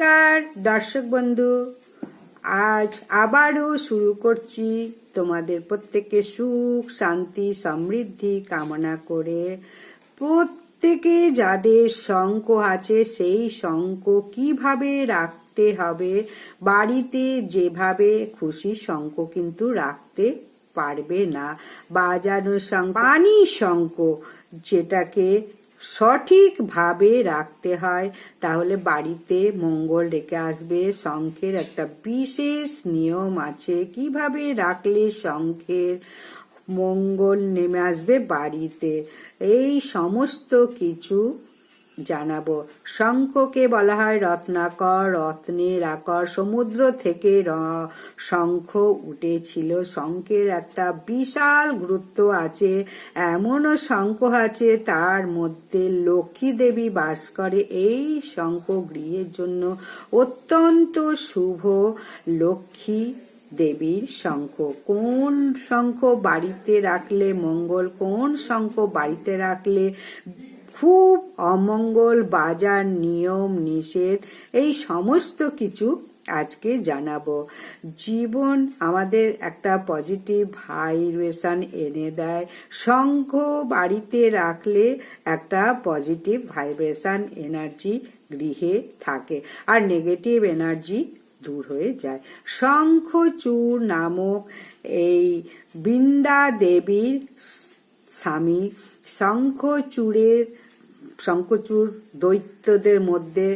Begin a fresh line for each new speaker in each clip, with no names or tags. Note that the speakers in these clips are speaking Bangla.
নমস্কার, দর্শক বন্ধু। আজ আবারও শুরু করছি তোমাদের প্রত্যেকে সুখ, শান্তি, সমৃদ্ধি কামনা করে। প্রত্যেকে যাদের শঙ্ক আছে, সেই শঙ্ক কীভাবে রাখতে হবে, বাড়িতে যেভাবে খুশি শঙ্ক কিন্তু রাখতে পারবে না। বাজানো শঙ্খ, পানি শঙ্খ যেটাকে সঠিকভাবে রাখতে হয়, তাহলে বাড়িতে মঙ্গল ডেকে আসবে। শঙ্খের একটা বিশেষ নিয়ম আছে, কীভাবে রাখলে শঙ্খের মঙ্গল নেমে আসবে বাড়িতে? এই সমস্ত কিছু জানাব। শঙ্খকে বলা হয় রত্নাকর, রত্নের আকর। সমুদ্র থেকে শঙ্খ উঠেছিল। শঙ্খের একটা বিশাল গুরুত্ব আছে। এমনও শঙ্খ আছে, তার মধ্যে লক্ষ্মী দেবী বাস করে। এই শঙ্খ গৃহের জন্য অত্যন্ত শুভ লক্ষ্মী দেবীর শঙ্খ। কোন শঙ্খ বাড়িতে রাখলে মঙ্গল, কোন শঙ্খ বাড়িতে রাখলে খুব অমঙ্গল বাজার, নিয়ম, নিষেধ, এই সমস্ত কিছু আজকে জানাব। জীবন আমাদের একটা পজিটিভ ভাইব্রেশন এনে দেয়। শঙ্খ বাড়িতে রাখলে একটা পজিটিভ ভাইব্রেশন এনার্জি গৃহে থাকে আর নেগেটিভ এনার্জি দূর হয়ে যায়। শঙ্খচূড় নামক এই বৃন্দা দেবীর স্বামী শঙ্খচূড়ের শঙ্খচূড় দৈত্যদের মধ্যে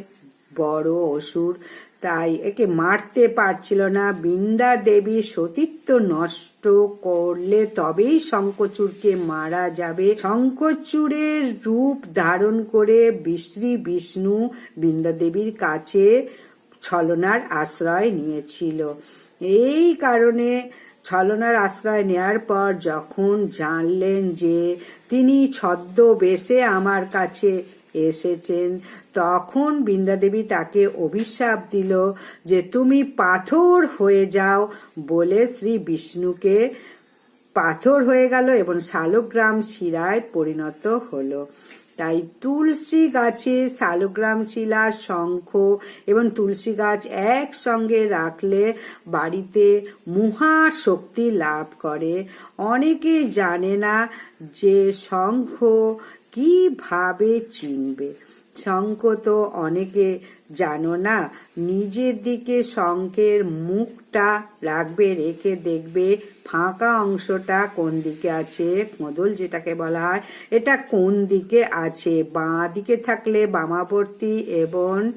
বড় অসুর, তাই একে মারতে পারছিল না। বৃন্দা দেবী সতীত্ব নষ্ট করলে তবেই শঙ্খচূড়কে মারা যাবে। শঙ্খচূড়ের রূপ ধারণ করে বিশ্রী বিষ্ণু বৃন্দা দেবীর কাছে ছলনার আশ্রয় নিয়েছিল। এই কারণে ছলনার আশ্রয় নেয়ার পর যখন জানলেন যে তিনি ছদ্মবেশে আমার কাছে এসেছেন, তখন বৃন্দাদেবী তাকে অভিশাপ দিল যে তুমি পাথর হয়ে যাও বলে শ্রী বিষ্ণুকে পাথর হয়ে গেল এবং শালগ্রাম শিরায় পরিণত হলো। তাই তুলসী গাছে শালগ্রাম শিলা, শঙ্খ এবং তুলসী গাছ একসঙ্গে রাখলে বাড়িতে মহা শক্তি লাভ করে। অনেকে জানে না যে শঙ্খ কীভাবে চিনবে। শঙ্খ তো অনেকে জানো না। নিজের দিকে শঙ্খের মুখটা রাখবে, রেখে দেখবে ফাঁকা অংশটা কোন দিকে আছে। কোদল যেটাকে বলা হয়, এটা কোন দিকে আছে? বাঁ দিকে থাকলে বামাবর্তী এবং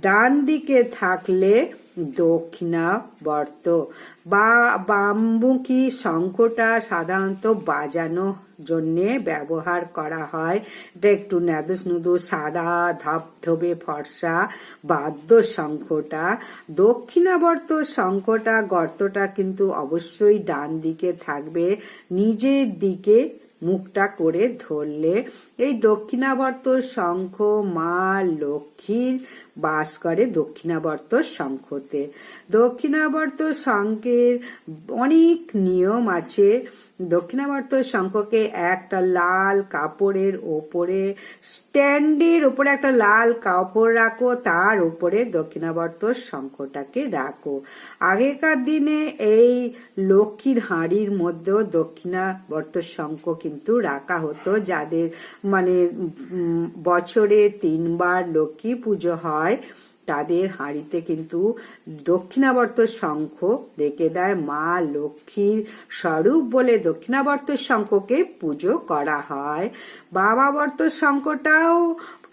ডান দিকে থাকলে দক্ষিণাবর্ত বা বামমুখী শঙ্খটা সাধারণত বাজানো জন্যে ব্যবহার করা হয়। এটা একটু নাদুস নুদু সাদা ধবধবে ফর্সা, বাদ্য শঙ্খটা। দক্ষিণাবর্ত শঙ্খটা গর্তটা কিন্তু অবশ্যই ডান দিকে থাকবে। নিজের দিকে মুখটা করে ধরলে এই দক্ষিণাবর্ত শঙ্খ মা লক্ষ্মীর বাস করে দক্ষিণাবর্ত শঙ্খতে। দক্ষিণাবর্ত শঙ্খের অনেক নিয়ম আছে। দক্ষিণাবর্ত শঙ্খকে একটা লাল কাপড়ের ওপরে স্ট্যান্ডের ওপরে একটা লাল কাপড় রাখো, তার উপরে দক্ষিণাবর্ত শঙ্খটাকে রাখো। আগেকার দিনে এই লক্ষ্মীর হাঁড়ির মধ্যেও দক্ষিণাবর্ত শঙ্খ কিন্তু রাখা হতো, যাদের মানে বছরে তিনবার লক্ষ্মী পুজো হয়। তাদের হাঁড়িতে কিন্তু দক্ষিণাবর্ত শঙ্খ রেখে দেয় মা লক্ষ্মীর স্বরূপ বলে দক্ষিণাবর্ত শঙ্খকে পুজো করা হয়। বাবাবর্ত শঙ্খটাও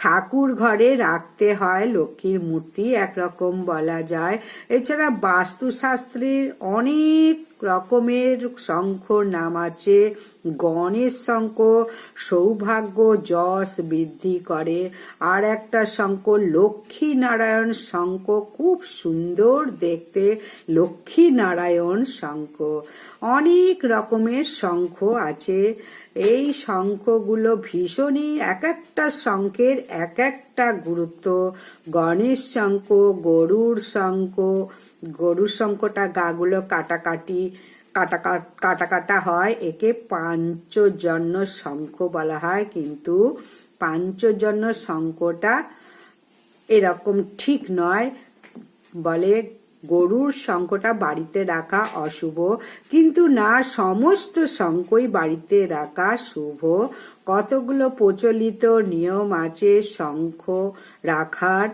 ঠাকুর ঘরে রাখতে হয় লক্ষ্মীর মূর্তি, একরকম বলা যায়। এছাড়া বাস্তুশাস্ত্রের অনেক রকমের শঙ্খর নাম আছে। গণেশ শঙ্খ, সৌভাগ্য, যশ বৃদ্ধি করে। আর একটা শঙ্খ লক্ষ্মী নারায়ণ শঙ্খ, খুব সুন্দর দেখতে লক্ষ্মী নারায়ণ শঙ্খ। অনেক রকমের শঙ্খ আছে। এই শঙ্খগুলো ভীষণই এক একটা শঙ্খের এক একটা গুরুত্ব। গণেশ শঙ্খ, গরুর শঙ্খ, গরুর শঙ্খটা গাগুলো কাটাকাটি কাটা কাটা কাটা হয়, একে পাঞ্চজন্য শঙ্খ বলা হয়, কিন্তু পাঞ্চজন্য শঙ্খটা এরকম ঠিক নয় বলে গরুর শঙ্কটা বাড়িতে রাখা অশুভ, কিন্তু না সমস্ত শঙ্কই বাড়িতে রাখা শুভ। কতগুলো প্রচলিত নিয়ম আছে শঙ্খ রাখার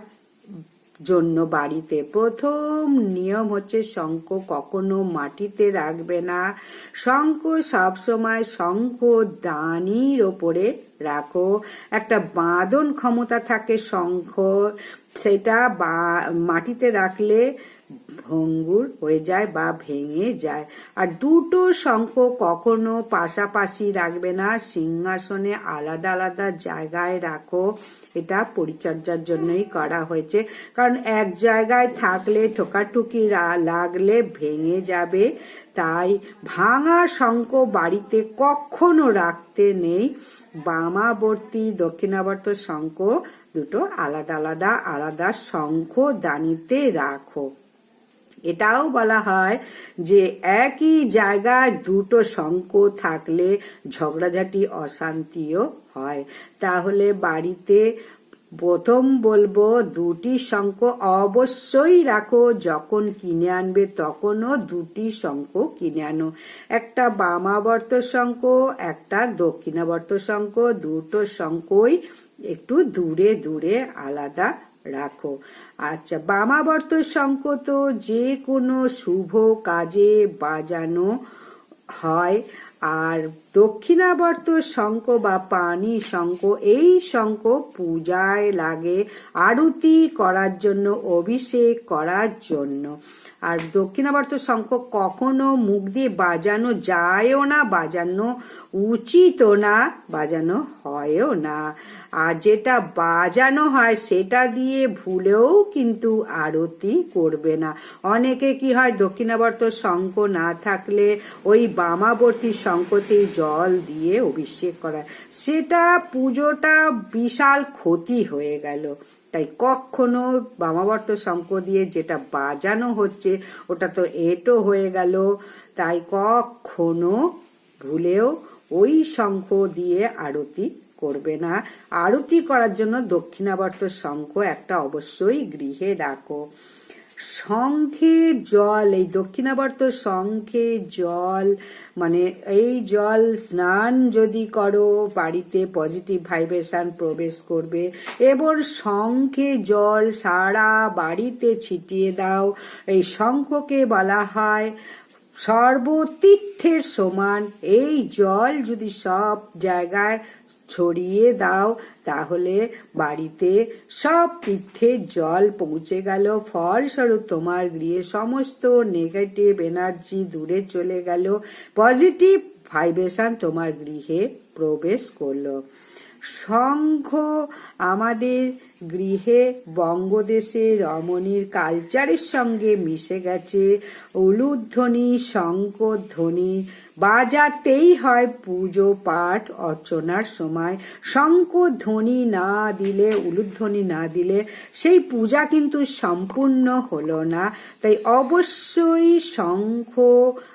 জন্য বাড়িতে? প্রথম নিয়ম হচ্ছে শঙ্খ কখনো মাটিতে রাখবে না। শঙ্খ সবসময় শঙ্খ দানির ওপরে রাখো। একটা বাঁধন ক্ষমতা থাকে শঙ্খ, সেটা মাটিতে রাখলে ভঙ্গুর হয়ে যায় বা ভেঙে যায়। আর দুটো শঙ্খ কখনো পাশাপাশি রাখবে না। সিংহাসনে আলাদা আলাদা জায়গায় রাখো। এটা পরিচর্যার জন্যই করা হয়েছে। কারণ এক জায়গায় থাকলে ঠোকাঠুকি লাগলে ভেঙে যাবে। তাই ভাঙা শঙ্খ বাড়িতে কখনো রাখতে নেই। বামাবর্তী দক্ষিণাবর্ত শঙ্খ দুটো আলাদা আলাদা আলাদা শঙ্খ দানিতে রাখো। এটাও বলা হয় যে একই জায়গায় দুটো শঙ্খ থাকলে ঝগড়াঝাটি অশান্তিও হয়। তাহলে বাড়িতে প্রথম বলব দুটি শঙ্খ অবশ্যই রাখো, যখন কিনে আনবে তখনও দুটি শঙ্খ কিনে আনো। একটা বামাবর্ত শঙ্খ, একটা দক্ষিণাবর্ত শঙ্খ, দুটো শঙ্খই একটু দূরে দূরে আলাদা রাখো। আচ্ছা বামাবর্ত সংকত যে কোনো শুভ কাজে বাজানো হয়। আর দক্ষিণাবর্ত শঙ্খ বা পানি শঙ্খ, এই শঙ্খ পূজায় লাগে আরতি করার জন্য, অভিষেক করার জন্য। আর দক্ষিণাবর্ত শঙ্খ কখনো মুখ দিয়ে বাজানো যায়ও না, বাজানো উচিতও না, বাজানো হয়ও না। আর যেটা বাজানো হয় সেটা দিয়ে ভুলেও কিন্তু আরতি করবে না। অনেকে কি হয়, দক্ষিণাবর্ত শঙ্খ না থাকলে ওই বামাবর্তী শঙ্খতেই জল দিয়ে অভিষেক করা। সেটা পুজোটা বিশাল ক্ষতি হয়ে গেল। তাই কখনো বামাবর্ত শঙ্খ দিয়ে যেটা বাজানো হচ্ছে, ওটা তো এটো হয়ে গেল। তাই কখনো ভুলেও ওই শঙ্খ দিয়ে আরতি করবে না। আরতি করার জন্য দক্ষিণাবর্ত শঙ্খ একটা অবশ্যই গৃহে রাখো। শঙ্খের জল, এই দক্ষিণাবর্ত শঙ্খে জল মানে এই জল স্নান যদি করো, বাড়িতে পজিটিভ ভাইব্রেশন প্রবেশ করবে। এবং শঙ্খে জল সারা বাড়িতে ছিটিয়ে দাও। এই শঙ্খকে বলা হয় সর্বতীর্থের সমান। এই জল যদি সব জায়গায় ছড়িয়ে দাও, তাহলে বাড়িতে সব তীর্থের জল পৌঁছে গেল। ফলস্বরূপ তোমার গৃহে সমস্ত নেগেটিভ এনার্জি দূরে চলে গেল। পজিটিভ ভাইব্রেশন তোমার গৃহে প্রবেশ করল। সংঘ আমাদের গৃহে বঙ্গদেশে রমণীর কালচারের সঙ্গে মিশে গেছে। উলুধ্বনি, শঙ্কধ্বনি বাজাতেই হয় পুজো পাঠ অর্চনার সময়। শঙ্কধ্বনি না দিলে, উলুধ্বনি না দিলে সেই পূজা কিন্তু সম্পূর্ণ হলো না। তাই অবশ্যই শঙ্খ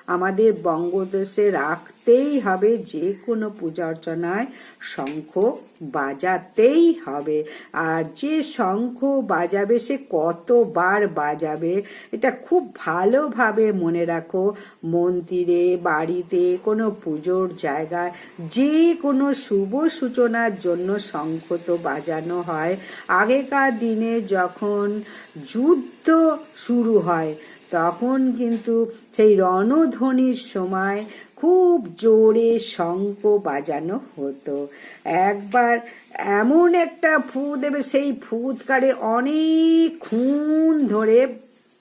আমাদের বঙ্গদেশে রাখতেই হবে যে কোনো পূজা অর্চনায় শঙ্খ বাজাতেই হবে। আর যে শঙ্খ বাজাবে, সে কতবার বাজাবে, এটা খুব ভালোভাবে মনে রাখো। মন্দিরে, বাড়িতে, কোনো পুজোর জায়গায় যে কোনো শুভ সূচনার জন্য শঙ্খ তো বাজানো হয়। আগেকার দিনে যখন যুদ্ধ শুরু হয় তখন কিন্তু সেই রণধ্বনির সময় খুব জোরে শঙ্খ বাজানো হতো। একবার এমন একটা ফু দেবে, সেই ফুৎকারে অনেক খুন ধরে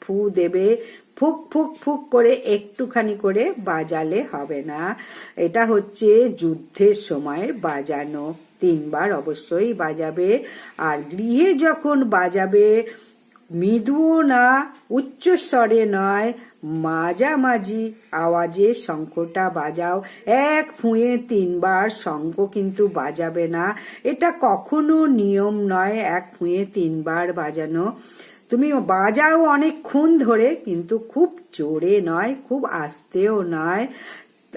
ফু দেবে, ফুক ফুক ফুক করে একটুখানি করে বাজালে হবে না। এটা হচ্ছে যুদ্ধের সময় বাজানো। তিনবার অবশ্যই বাজাবে। আর গৃহে যখন বাজাবে মৃদুও না উচ্চস্বরে নয়, মাঝামাঝি আওয়াজে শঙ্খটা বাজাও। এক ফুঁয়ে তিনবার শঙ্খ কিন্তু বাজাবে না। এটা কখনো নিয়ম নয়, এক ফুঁয়ে তিনবার বাজানো। তুমি বাজাও অনেকক্ষণ ধরে, কিন্তু খুব জোরে নয়, খুব আস্তেও নয়।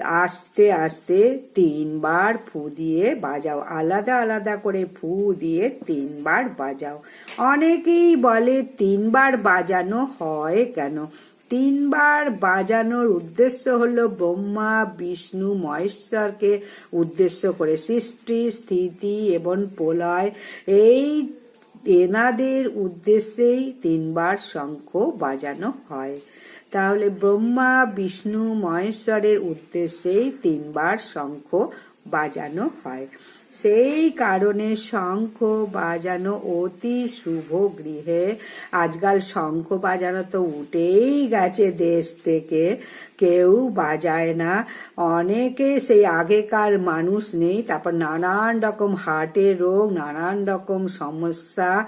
আস্তে আস্তে তিনবার ফু দিয়ে বাজাও। আলাদা আলাদা করে ফু দিয়ে তিনবার বাজাও। অনেকেই বলে তিনবার বাজানো হয় কেন? তিনবার বাজানোর উদ্দেশ্য হলো ব্রহ্মা, বিষ্ণু, মহেশ্বরকে উদ্দেশ্য করে সৃষ্টি, স্থিতি এবং প্রলয়। এই এনাদের উদ্দেশ্যেই তিনবার শঙ্খ বাজানো হয়। তাহলে ব্রহ্মা, বিষ্ণু, মহেশ্বরের উদ্দেশ্যেই তিনবার শঙ্খ বাজানো হয়। সেই কারণে শঙ্খ বাজানো অতি শুভ গৃহে। আজকাল শঙ্খ বাজানো তো উঠেই গেছে দেশ থেকে। কেউ বাজায় না। অনেকে সেই আগেকার মানুষ নেই, তারপর নানান রকম হার্টের রোগ, নানান রকম সমস্যা।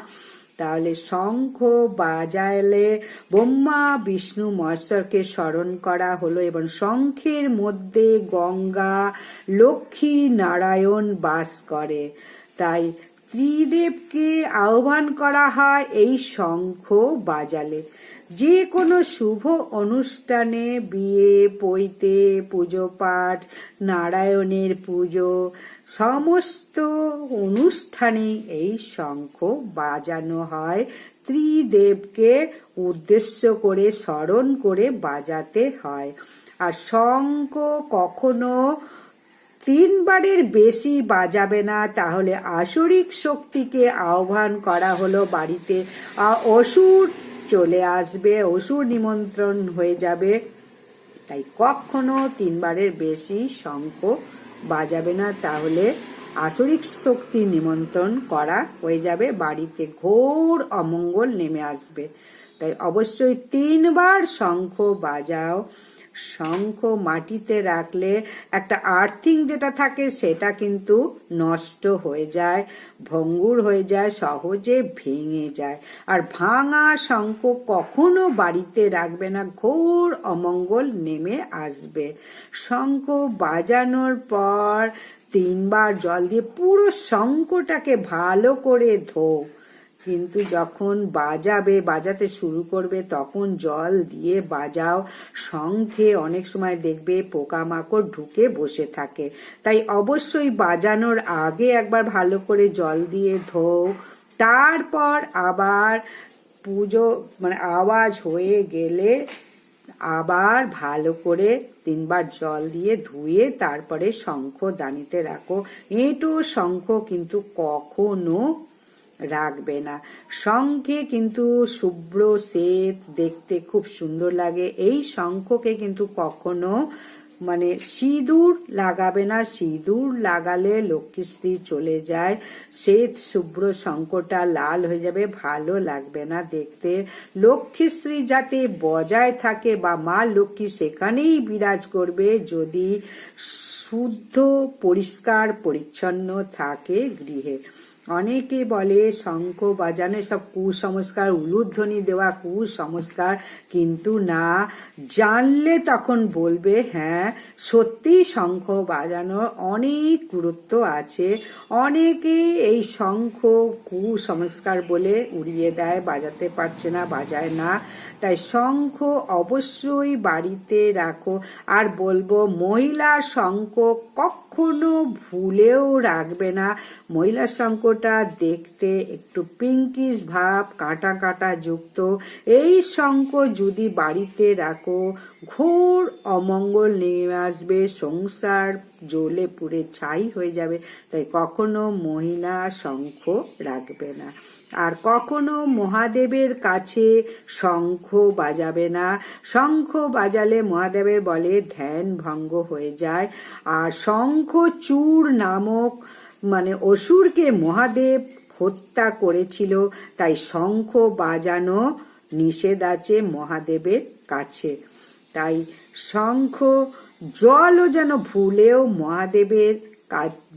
তাহলে শঙ্খ বাজালে ব্রহ্মা, বিষ্ণু, মহেশ্বরকে স্মরণ করা হলো এবং শঙ্খের মধ্যে গঙ্গা, লক্ষ্মী নারায়ণ বাস করে। তাই ত্রিদেবকে আহ্বান করা হয় এই শঙ্খ বাজালে। যে কোনো শুভ অনুষ্ঠানে বিয়ে, পৈতে, পুজো পাঠ, নারায়ণের পুজো সমস্ত অনুষ্ঠানে এই শঙ্খ বাজানো হয়। ত্রিদেবকে উদ্দেশ্য করে, স্মরণ করে বাজাতে হয়। আর শঙ্খ কখনো তিনবারের বেশি বাজাবে না। তাহলে আসরিক শক্তিকে আহ্বান করা হলো বাড়িতে। অসুর চলে আসবে, অসুর নিমন্ত্রণ হয়ে যাবে। তাই কখনো তিনবারের বেশি শঙ্খ বাজাবে না, তাহলে আসরিক শক্তি নিমন্ত্রণ করা হয়ে যাবে, বাড়িতে ঘোর অমঙ্গল নেমে আসবে। তাই অবশ্যই তিনবার শঙ্খ বাজাও। শঙ্খ মাটিতে রাখলে একটা আর্থিং যেটা থাকে সেটা কিন্তু নষ্ট হয়ে যায়, ভঙ্গুর হয়ে যায়, সহজে ভেঙে যায়। আর ভাঙা শঙ্খ কখনো বাড়িতে রাখবে না, ঘোর অমঙ্গল নেমে আসবে। শঙ্খ বাজানোর পর তিনবার জল দিয়ে পুরো শঙ্খটাকে ভালো করে ধো। কিন্তু যখন বাজাবে, বাজাতে শুরু করবে, তখন জল দিয়ে বাজাও। শঙ্খে অনেক সময় দেখবে পোকামাকড় ঢুকে বসে থাকে। তাই অবশ্যই বাজানোর আগে একবার ভালো করে জল দিয়ে ধো তারপর আবার পুজো মানে আওয়াজ হয়ে গেলে আবার ভালো করে তিনবার জল দিয়ে ধুয়ে তারপরে শঙ্খ দানিতে রাখো। এঁটো শঙ্খ কিন্তু কখনো রাখবে না। শঙ্খে কিন্তু শুভ্র শ্বেত দেখতে খুব সুন্দর লাগে। এই শঙ্খকে কিন্তু কখনো মানে সিঁদুর লাগাবে না। সিঁদুর লাগালে লক্ষ্মীশ্রী চলে যায়। শ্বেত শুভ্র শঙ্কটা লাল হয়ে যাবে, ভালো লাগবে না দেখতে। লক্ষ্মীশ্রী যাতে বজায় থাকে বা মা লক্ষ্মী সেখানেই বিরাজ করবে। যদি শুদ্ধ, পরিষ্কার, পরিচ্ছন্ন থাকে গৃহে। অনেকে বলে শঙ্খ বাজানো সব কুসংস্কার, উলুধ্বনি দেওয়া কুসংস্কার। কিন্তু না, জানলে তখন বলবে হ্যাঁ সত্যি শঙ্খ বাজানোর অনেক গুরুত্ব আছে। অনেকে এই শঙ্খ কুসংস্কার বলে উড়িয়ে দেয়, বাজাতে পারছে না, বাজায় না। তাই শঙ্খ অবশ্যই বাড়িতে রাখো। আর বলব মহিলা শঙ্খ কখনো ভুলেও রাখবে না। মহিলা শঙ্খটা দেখতে একটু পিঙ্কিশ ভাব, কাটা কাঁটা যুক্ত। এই শঙ্খ যদি বাড়িতে রাখো, ঘোর অমঙ্গল নেমে আসবে, সংসার জ্বলে পুড়ে ছাই হয়ে যাবে। তাই কখনো মহিলা শঙ্খ রাখবে না। আর কখনো মহাদেবের কাছে শঙ্খ বাজাবে না। শঙ্খ বাজালে মহাদেবের বলে ধ্যান ভঙ্গ হয়ে যায়। আর শঙ্খ চূর নামক মানে অসুরকে মহাদেব হত্যা করেছিল, তাই শঙ্খ বাজানো নিষেধ আছে মহাদেবের কাছে। তাই শঙ্খ জলও যেন ভুলেও মহাদেবের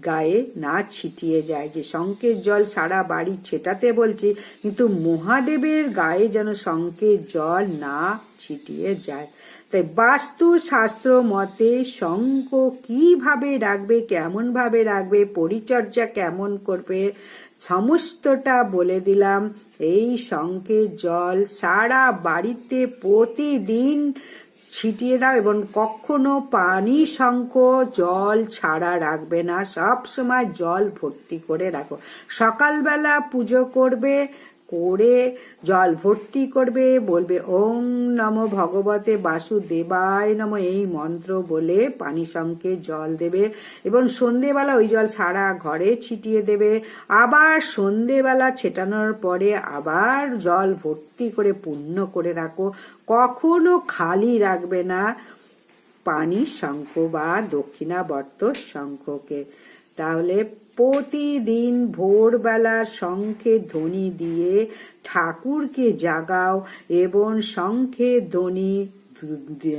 গায়ে না ছিটিয়ে যায়। যে শঙ্কের জল সারা বাড়ি ছেটাতে বলছি, কিন্তু মহাদেবের গায়ে যেন শঙ্কের জল না ছিটিয়ে যায়। তাই বাস্তু শাস্ত্র মতে শঙ্খ কীভাবে রাখবে কেমন ভাবে রাখবে, পরিচর্যা কেমন করবে, সমস্তটা বলে দিলাম। এই শঙ্কের জল সারা বাড়িতে প্রতিদিন ছিটিয়ে দাও এবং কখনো পানি শঙ্ক জল ছাড়া রাখবে না। সব সময় জল ভর্তি করে রাখো। সকালবেলা পুজো করবে করে জল ভর্তি করবে, বলবে ওম নম ভগবতে বাসুদেবায় নম এই মন্ত্র বলে পানি শঙ্কে জল দেবে এবং সন্ধেবেলা ওই জল সারা ঘরে ছিটিয়ে দেবে। আবার সন্ধেবেলা ছেটানোর পরে আবার জল ভর্তি করে পূর্ণ করে রাখো। কখনো খালি রাখবে না পানি শঙ্খ বা দক্ষিণাবর্ত শঙ্খকে। তাহলে প্রতিদিন ভোরবেলা শঙ্খে ধ্বনি দিয়ে ঠাকুরকে জাগাও এবং শঙ্খে ধ্বনি,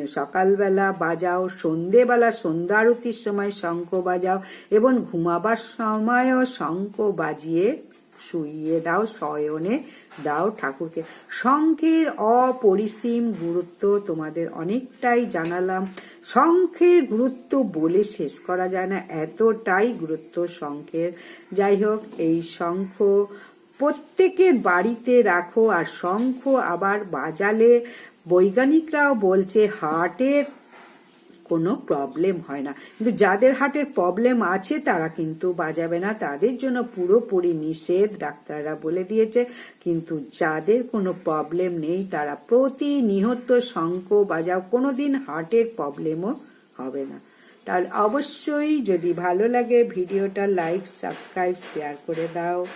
সকালবেলা বাজাও, সন্ধেবেলা সন্ধ্যারতির সময় শঙ্খ বাজাও এবং ঘুমাবার সময়ও শঙ্খ বাজিয়ে শুইয়ে দাও, শয়নে দাও ঠাকুরকে। শঙ্খের অপরিসীম গুরুত্ব তোমাদের অনেকটাই জানালাম। শঙ্খের গুরুত্ব বলে শেষ করা যায় না, এতটাই গুরুত্ব শঙ্খের। যাই হোক, এই শঙ্খ প্রত্যেকের বাড়িতে রাখো, আর শঙ্খ আবার বাজালে বৈজ্ঞানিকরাও বলছে, হার্টের কোনো প্রবলেম হয় না। কিন্তু যাদের হার্টের প্রবলেম আছে, তারা কিন্তু বাজাবে না। তাদের জন্য পুরোপুরি নিষেধ, ডাক্তাররা বলে দিয়েছে। কিন্তু যাদের কোনো প্রবলেম নেই, তারা প্রতিনিহত শঙ্খ বাজাও। কোনো দিন হার্টের প্রবলেমও হবে না। তার অবশ্যই যদি ভালো লাগে, ভিডিওটা লাইক সাবস্ক্রাইব শেয়ার করে দাও।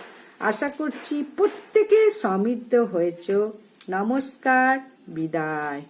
আশা করছি প্রত্যেকে সমৃদ্ধ হয়েছ। নমস্কার, বিদায়।